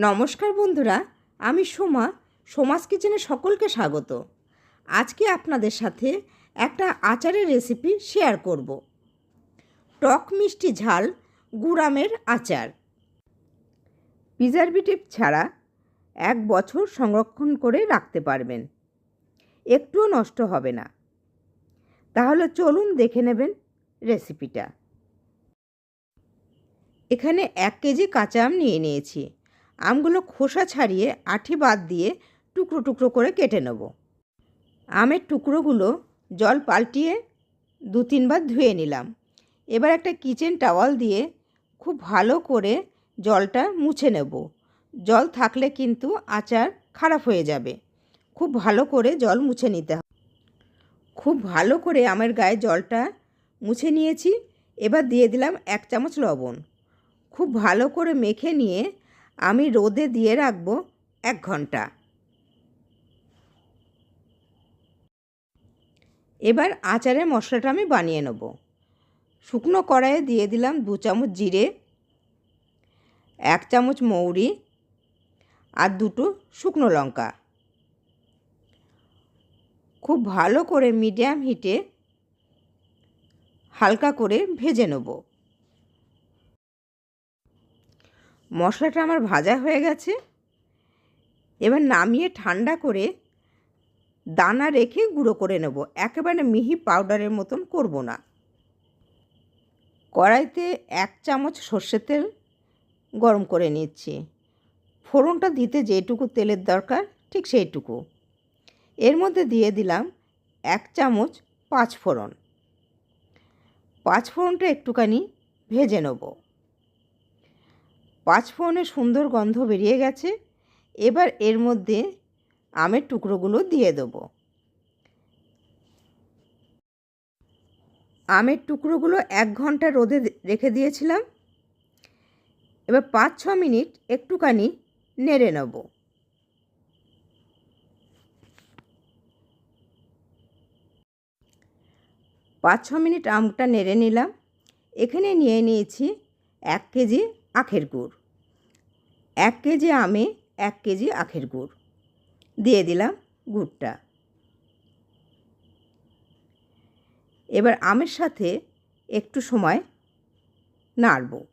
নমস্কার বন্ধুরা, আমি সোমা, সোমাস কিচেনে সকলকে স্বাগত। আজকে আপনাদের সাথে একটা আচারের রেসিপি শেয়ার করব। টক মিষ্টি ঝাল গুড়ামের আচার। প্রিজারভেটিভ ছাড়া এক বছর সংরক্ষণ করে রাখতে পারবেন। একটুও নষ্ট হবে না। তাহলে চলুন দেখে নেবেন রেসিপিটা। এখানে এক কেজি কাঁচা আম নিয়ে নিয়েছি। আমগুলো খোসা ছাড়িয়ে আঠি বাদ দিয়ে টুকরো টুকরো করে কেটে নেব। আমের টুকরোগুলো জল পাল্টিয়ে দু তিনবার ধুয়ে নিলাম। এবার একটা কিচেন টাওয়াল দিয়ে খুব ভালো করে জলটা মুছে নেব। জল থাকলে কিন্তু আচার খারাপ হয়ে যাবে। খুব ভালো করে জল মুছে নিতে হবে। খুব ভালো করে আমের গায়ে জলটা মুছে নিয়েছি। এবার দিয়ে দিলাম এক চামচ লবণ। খুব ভালো করে মেখে নিয়ে আমি রোদে দিয়ে রাখব এক ঘণ্টা। এবার আচারের মশলাটা আমি বানিয়ে নেব। শুকনো কড়াইয়ে দিয়ে দিলাম দু চামচ জিরে, এক চামচ মৌরি আর দুটো শুকনো লঙ্কা। খুব ভালো করে মিডিয়াম হিটে হালকা করে ভেজে নেব। মশলাটা আমার ভাজা হয়ে গেছে। এবার নামিয়ে ঠান্ডা করে দানা রেখে গুঁড়ো করে নেব। একেবারে মিহি পাউডারের মতন করব না। কড়াইতে এক চামচ সর্ষের তেল গরম করে নিচ্ছি। ফোড়নটা দিতে যেটুকু তেলের দরকার, ঠিক সেইটুকু। এর মধ্যে দিয়ে দিলাম এক চামচ পাঁচ ফোড়ন পাঁচ ফোড়নটা একটুখানি ভেজে নেব। পাঁচ ফোড়নের সুন্দর গন্ধ বেরিয়ে গেছে। এবার এর মধ্যে আমের টুকরোগুলো দিয়ে দেব। আমের টুকরোগুলো এক ঘণ্টা রোদে রেখে দিয়েছিলাম। এবার পাঁচ ছ মিনিট একটুখানি নেড়ে নেব। পাঁচ ছ মিনিট আমটা নেড়ে নিলাম। এখানে নিয়ে নিয়েছি এক কেজি আখের গুড়। এক কেজি আমে এক কেজি আখের গুড়। দিয়ে দিলাম গুড়টা। এবার আমের সাথে একটু সময় নাড়ব।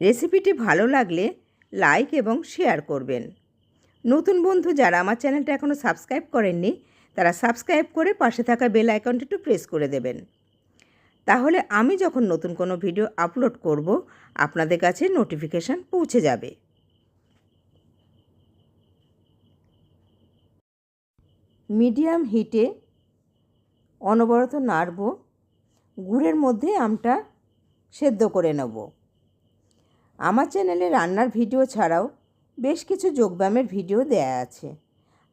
রেসিপিটি ভালো লাগলে লাইক এবং শেয়ার করবেন। নতুন বন্ধু যারা আমার চ্যানেলটা এখনও সাবস্ক্রাইব করেননি, তারা সাবস্ক্রাইব করে পাশে থাকা বেল আইকনটি একটু প্রেস করে দেবেন। তাহলে আমি যখন নতুন কোনো ভিডিও আপলোড করব, আপনাদের কাছে নোটিফিকেশান পৌঁছে যাবে। মিডিয়াম হিটে অনবরত নাড়ব, গুড়ের মধ্যে আমটা সেদ্ধ করে নেব। আমার চ্যানেলে রান্নার ভিডিও ছাড়াও বেশ কিছু যোগব্যায়ামের ভিডিও দেয়া আছে।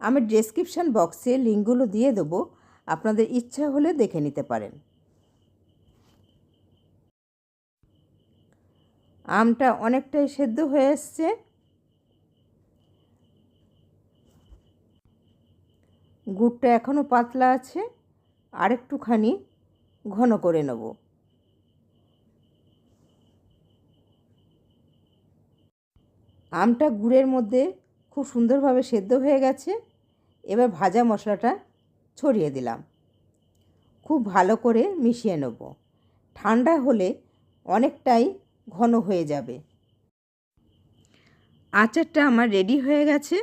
আমি ডেসক্রিপশান বক্সে লিঙ্কগুলো দিয়ে দেবো, আপনাদের ইচ্ছা হলে দেখে নিতে পারেন। আমটা অনেকটাই সেদ্ধ হয়ে এসছে। গুড়টা এখনও পাতলা আছে, আরেকটুখানি ঘন করে নেব। আমটা গুড়ের মধ্যে খুব সুন্দরভাবে সেদ্ধ হয়ে গেছে। এবার ভাজা মশলাটা ছড়িয়ে দিলাম। খুব ভালো করে মিশিয়ে নেব। ঠান্ডা হলে অনেকটাই ঘন হয়ে যাবে। আচারটা আমার রেডি হয়ে গেছে।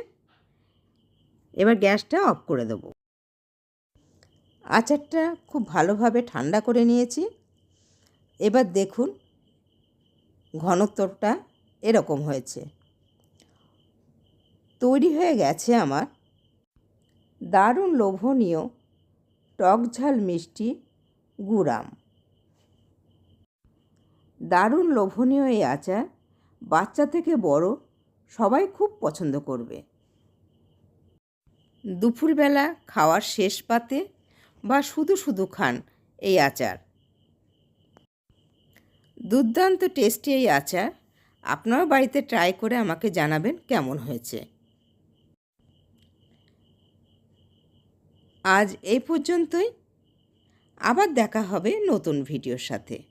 এবার গ্যাসটা অফ করে দেবো। আচারটা খুব ভালোভাবে ঠান্ডা করে নিয়েছি। এবার দেখুন, ঘনত্বটা এরকম হয়েছে। তৈরি হয়ে গেছে আমার দারুণ লোভনীয় টক ঝাল মিষ্টি গুড়াম দারুণ লোভনীয় এই আচার। বাচ্চা থেকে বড় সবাই খুব পছন্দ করবে। দুপুরবেলা খাওয়ার শেষ পাতে বা শুধু শুধু খান এই আচার। দুর্দান্ত টেস্টি এই আচার। আপনারাও বাড়িতে ট্রাই করে আমাকে জানাবেন কেমন হয়েছে। আজ এই পর্যন্তই। আবার দেখা হবে নতুন ভিডিওর সাথে।